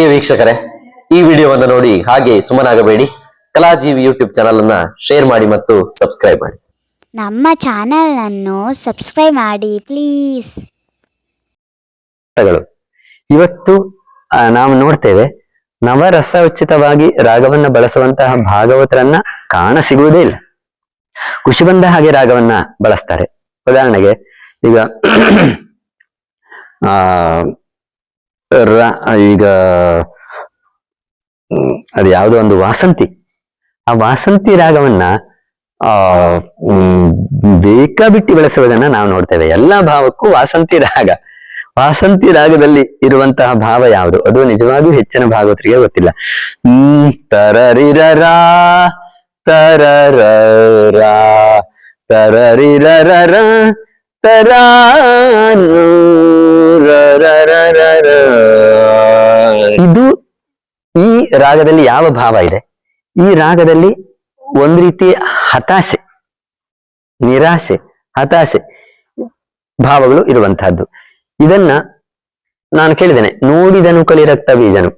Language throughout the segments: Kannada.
ಪ್ರಿಯ ವೀಕ್ಷಕರೇ ಈ ವಿಡಿಯೋವನ್ನು ನೋಡಿ ಹಾಗೆ ಸುಮ್ಮನಾಗಬೇಡಿ. ಕಲಾಜೀವಿ ಯೂಟ್ಯೂಬ್ ಚಾನಲ್ ಅನ್ನ ಶೇರ್ ಮಾಡಿ ಮತ್ತು ಸಬ್ಸ್ಕ್ರೈಬ್ ಮಾಡಿ. ನಮ್ಮ ಚಾನಲನ್ನು ಸಬ್ಸ್ಕ್ರೈಬ್ ಮಾಡಿ ಪ್ಲೀಸ್ ಇವತ್ತು ನಾವು ನೋಡ್ತೇವೆ ನವರಸ ಉಚಿತವಾಗಿ ರಾಗವನ್ನ ಬಳಸುವಂತಹ ಭಾಗವತರನ್ನ ಕಾಣ ಸಿಗುವುದೇ ಇಲ್ಲ. ಖುಷಿ ಬಂದ ಹಾಗೆ ರಾಗವನ್ನ ಬಳಸ್ತಾರೆ. ಉದಾಹರಣೆಗೆ ಈಗ ಆ ಈಗ ಅದು ಯಾವುದೋ ಒಂದು ವಾಸಂತಿ. ಆ ವಾಸಂತಿ ರಾಗವನ್ನ, ಆ ಬೇಕಾ ಬೇಕಾಬಿಟ್ಟಿ ಬೆಳೆಸುವುದನ್ನ ನಾವು ನೋಡ್ತೇವೆ. ಎಲ್ಲಾ ಭಾವಕ್ಕೂ ವಾಸಂತಿ ರಾಗ. ವಾಸಂತಿ ರಾಗದಲ್ಲಿ ಇರುವಂತಹ ಭಾವ ಯಾವುದು? ಅದು ನಿಜವಾಗಿಯೂ ಹೆಚ್ಚಿನ ಭಾಗವತರಿಗೆ ಗೊತ್ತಿಲ್ಲ. ಹ್ಮ್, ತರರಿರರಾ ತರರ ತರರಿರರ. ಇದು ಈ ರಾಗದಲ್ಲಿ ಯಾವ ಭಾವ ಇದೆ ಈ ರಾಗದಲ್ಲಿ ಒಂದ್ ರೀತಿ ಹತಾಶೆ ನಿರಾಶೆ ಹತಾಶೆ ಭಾವಗಳು ಇರುವಂತಹದ್ದು ಇದನ್ನ ನಾನು ಕೇಳಿದ್ದೇನೆ ನೋಡಿದನು ಕಲಿ ರಕ್ತ ಬೀಜನು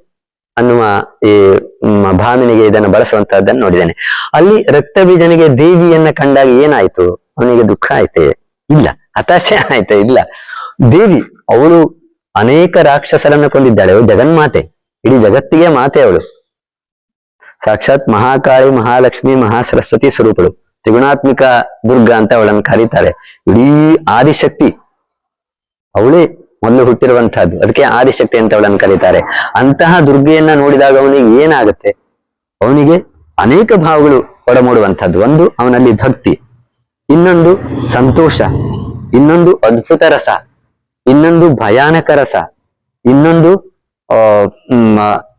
ಅನ್ನುವ ಈ ಭಾವನೆಗೆ ಇದನ್ನು ಬಳಸುವಂತಹದ್ದನ್ನು ನೋಡಿದ್ದೇನೆ ಅಲ್ಲಿ ರಕ್ತ ಬೀಜನಿಗೆ ದೇವಿಯನ್ನ ಕಂಡಾಗ ಏನಾಯ್ತು ಅವನಿಗೆ ದುಃಖ ಆಯ್ತೆ ಇಲ್ಲ ಹತಾಶೆ ಆಯ್ತಾ? ಇಲ್ಲ. ದೇವಿ, ಅವಳು ಅನೇಕ ರಾಕ್ಷಸರನ್ನು ಕೊಂದಿದ್ದಾಳೆ. ಜಗನ್ಮಾತೆ. ಇಡೀ ಜಗತ್ತಿಗೆ ಮಾತೆ ಅವಳು. ಸಾಕ್ಷಾತ್ ಮಹಾಕಾಳಿ, ಮಹಾಲಕ್ಷ್ಮಿ, ಮಹಾಸರಸ್ವತಿ ಸ್ವರೂಪಳು. ತ್ರಿಗುಣಾತ್ಮಿಕ ದುರ್ಗ ಅಂತ ಅವಳನ್ನು ಕರೀತಾರೆ. ಇಡೀ ಆದಿಶಕ್ತಿ ಅವಳೇ ಮೊದಲು ಹುಟ್ಟಿರುವಂತಹದ್ದು ಅದಕ್ಕೆ ಆದಿಶಕ್ತಿ ಅಂತ ಅವಳನ್ನು ಕರೀತಾರೆ. ಅಂತಹ ದುರ್ಗೆಯನ್ನ ನೋಡಿದಾಗ ಅವನಿಗೆ ಏನಾಗುತ್ತೆ? ಅವನಿಗೆ ಅನೇಕ ಭಾವಗಳು ಒಡಮೂಡುವಂತಹದ್ದು ಒಂದು, ಅವನಲ್ಲಿ ಭಕ್ತಿ. ಇನ್ನೊಂದು, ಸಂತೋಷ. ಇನ್ನೊಂದು ಅದ್ಭುತ ರಸ, ಇನ್ನೊಂದು ಭಯಾನಕ ರಸ, ಇನ್ನೊಂದು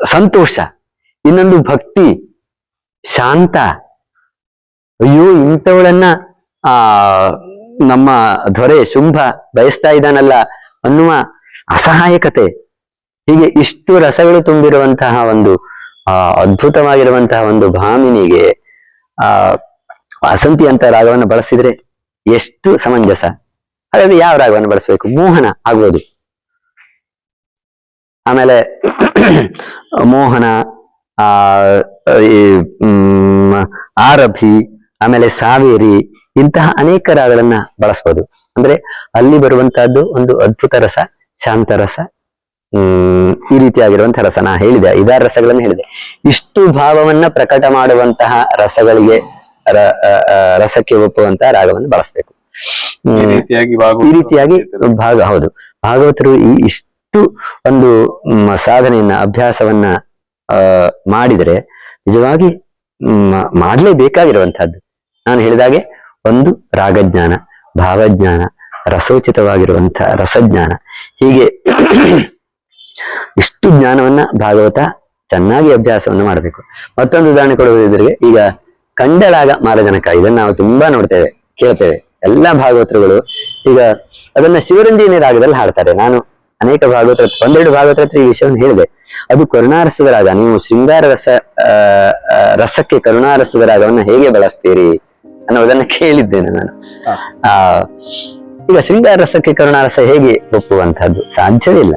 ಸಂತೋಷ, ಇನ್ನೊಂದು ಭಕ್ತಿ, ಶಾಂತ. ಅಯ್ಯೋ, ಇಂಥವಳನ್ನ, ಆ, ನಮ್ಮ ದೊರೆ ಶುಂಭ ಬಯಸ್ತಾ ಇದ್ದಾನಲ್ಲ ಅನ್ನುವ ಅಸಹಾಯಕತೆ. ಹೀಗೆ ಇಷ್ಟು ರಸಗಳು ತುಂಬಿರುವಂತಹ ಒಂದು, ಆ, ಅದ್ಭುತವಾಗಿರುವಂತಹ ಒಂದು ಭಾಮಿನಿಗೆ, ಆ, ವಾಸಂತಿ ಅಂತ ರಾಗವನ್ನು ಬಳಸಿದ್ರೆ ಎಷ್ಟು ಸಮಂಜಸ. ಹಾಗಾದ್ರೆ ಯಾವ ರಾಗವನ್ನು ಬಳಸಬೇಕು? ಮೋಹನ ಆಗುವುದು. ಆಮೇಲೆ, ಮೋಹನ, ಆ ಆರಭಿ, ಆಮೇಲೆ ಸಾವೇರಿ, ಇಂತಹ ಅನೇಕ ರಾಗಗಳನ್ನ ಬಳಸ್ಬೋದು. ಅಂದ್ರೆ ಅಲ್ಲಿ ಬರುವಂತಹದ್ದು ಒಂದು ಅದ್ಭುತ ರಸ, ಶಾಂತ ರಸ ಹ್ಮ್ ಈ ರೀತಿಯಾಗಿರುವಂತಹ ರಸ. ನಾ ಹೇಳಿದೆ ಇದಾರ ರಸಗಳನ್ನು ಹೇಳಿದೆ. ಇಷ್ಟು ಭಾವವನ್ನ ಪ್ರಕಟ ಮಾಡುವಂತಹ ರಸಗಳಿಗೆ ರಸಕ್ಕೆ ಒಪ್ಪುವಂತಹ ರಾಗವನ್ನು ಬಳಸಬೇಕು. ಈ ರೀತಿಯಾಗಿ ಭಾಗ ಹೌದು. ಭಾಗವತರು ಈ ಇಷ್ಟು ಒಂದು ಸಾಧನೆಯನ್ನ ಅಭ್ಯಾಸವನ್ನ ಮಾಡಿದರೆ ನಿಜವಾಗಿ ಮಾಡಲೇಬೇಕಾಗಿರುವಂತಹದ್ದು ಮಾಡ್ಲೇಬೇಕಾಗಿರುವಂತಹದ್ದು ನಾನು ಹೇಳಿದಾಗೆ ಒಂದು ರಾಗಜ್ಞಾನ ಭಾವಜ್ಞಾನ ರಸೋಚಿತವಾಗಿರುವಂತಹ ರಸಜ್ಞಾನ. ಹೀಗೆ ಇಷ್ಟು ಜ್ಞಾನವನ್ನ ಭಾಗವತ ಚೆನ್ನಾಗಿ ಅಭ್ಯಾಸವನ್ನು ಮಾಡಬೇಕು. ಮತ್ತೊಂದು ಉದಾಹರಣೆ ಕೊಡುವುದರಿಗೆ ಈಗ ಕಂಡಳಾಗ ಮಾರಜನಕ ಇದನ್ನ ನಾವು ತುಂಬಾ ನೋಡ್ತೇವೆ ಕೇಳ್ತೇವೆ. ಎಲ್ಲಾ ಭಾಗವತರುಗಳು ಈಗ ಅದನ್ನ ಶಿವರಂಜನಿ ರಾಗದಲ್ಲಿ ಹಾಡ್ತಾರೆ. ನಾನು ಅನೇಕ ಭಾಗವತ ಒಂದೆರಡು ಭಾಗವತರ ಈ ವಿಷಯವನ್ನು ಹೇಳಿದೆ. ಅದು ಕರುಣಾರಸದ ರಾಗ. ನೀವು ಶೃಂಗಾರ ರಸ ರಸಕ್ಕೆ ಕರುಣಾರಸದ ರಾಗವನ್ನ ಹೇಗೆ ಬಳಸ್ತೀರಿ ಅನ್ನೋದನ್ನ ಕೇಳಿದ್ದೇನೆ ನಾನು. ಆ ಈಗ ಶೃಂಗಾರ ರಸಕ್ಕೆ ಕರುಣಾರಸ ಹೇಗೆ ಒಪ್ಪುವಂತಹದ್ದು? ಸಾಧ್ಯವೇ ಇಲ್ಲ.